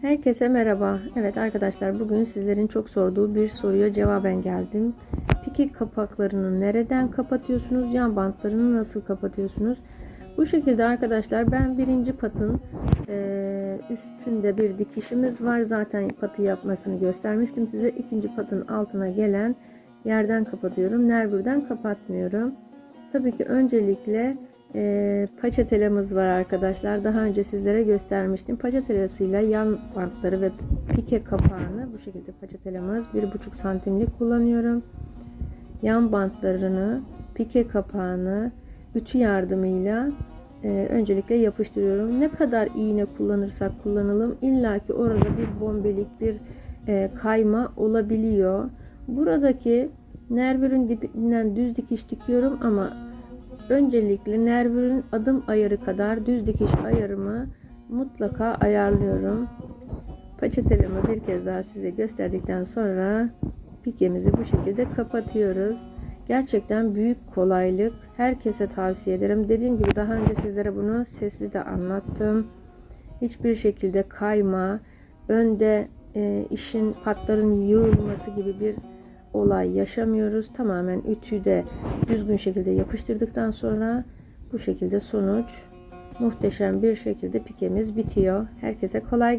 Herkese merhaba. Evet arkadaşlar bugün sizlerin çok sorduğu bir soruya cevaben geldim. Piki kapaklarını nereden kapatıyorsunuz? Yan bantlarını nasıl kapatıyorsunuz? Bu şekilde arkadaşlar ben birinci patın eee, üstünde bir dikişimiz var. Zaten patı yapmasını göstermiştim size. İkinci patın altına gelen yerden kapatıyorum. Nervürden kapatmıyorum. Tabii ki öncelikle e, paçatelamız var arkadaşlar. Daha önce sizlere göstermiştim. Paçatelasıyla yan bantları ve pike kapağını bu şekilde paçatelamız 1,5 santimlik kullanıyorum. Yan bantlarını, pike kapağını ütü yardımıyla e, öncelikle yapıştırıyorum. Ne kadar iğne kullanırsak kullanalım illaki orada bir bombelik bir e, kayma olabiliyor. Buradaki nervürün dibinden düz dikiş dikiyorum ama öncelikle nervürün adım ayarı kadar düz dikiş ayarımı mutlaka ayarlıyorum. Paçetelemi bir kez daha size gösterdikten sonra pikemizi bu şekilde kapatıyoruz. Gerçekten büyük kolaylık. Herkese tavsiye ederim. Dediğim gibi daha önce sizlere bunu sesli de anlattım. Hiçbir şekilde kayma, önde e, işin patların yığılması gibi bir olay yaşamıyoruz. Tamamen ütüyü de düzgün şekilde yapıştırdıktan sonra bu şekilde sonuç muhteşem bir şekilde pikemiz bitiyor. Herkese kolay